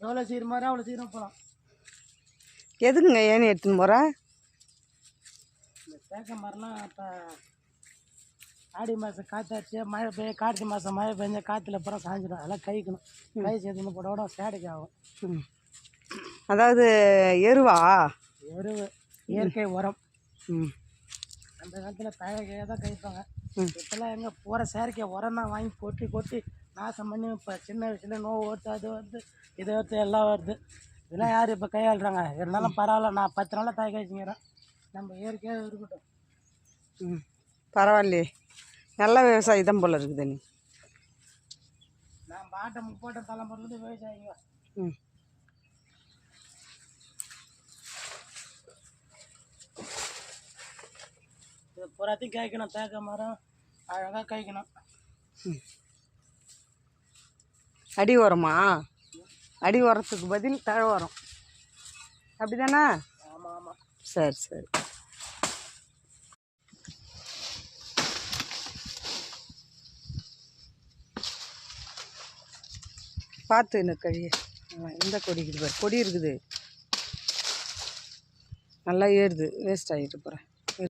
எவ்வளோ சீக்கிரம் மாதிரி அவ்வளோ சீக்கிரம் போகலாம் எதுக்குங்க ஏன்னு எடுத்துன்னு போகிற இந்த தேக்க மரம்லாம் இப்போ ஆடி மாதம் காற்றாச்சு மழை பெய்ய கார்த்திகை மாதம் மழை பெஞ்ச காற்றுல அப்புறம் சாஞ்சிடும். அதெல்லாம் கழிக்கணும். கை சேர்த்து போட விட சேடைக்கு ஆகும். அதாவது எருவா? எருவு இயற்கை உரம். அந்த காலத்தில் தழைக்கையாக தான் கழிப்பாங்க. இப்போல்லாம் எங்கே போகிற செயற்கை உரம் தான் வாங்கி கொட்டி கொட்டி நாசம் பண்ணி இப்போ சின்ன வயசுல நோவு வருது அது வருது இது வருது எல்லாம் வருது. இதெல்லாம் யார் இப்போ கையாளுறாங்க? இருந்தாலும் பரவாயில்ல நான் பத்து நாளாக தாய் கழிச்சுங்கிறேன் நம்ம இயற்கையாக இருக்கட்டும். ம் பரவாயில்லையே. நல்ல விவசாயி தான் போல இருக்குது நீ. நான் பாட்டை முப்பாட்ட தலைமுறையிலேருந்து விவசாயிங்க. ம். இது பூராத்தையும் காய்க்கணும் தேக்க மரம் அழகாக காய்க்கணும். அடி உரமா அடி உரத்துக்கு பதில் தழை உரம் அப்படிதானே? ஆமாம். ஆமாம் சரி சரி. பார்த்து இந்த கழி இந்த கொடி இருக்குது பாரு. கொடி இருக்குது. நல்லா ஏறுது. வேஸ்ட் ஆகிட்டு போகிறேன்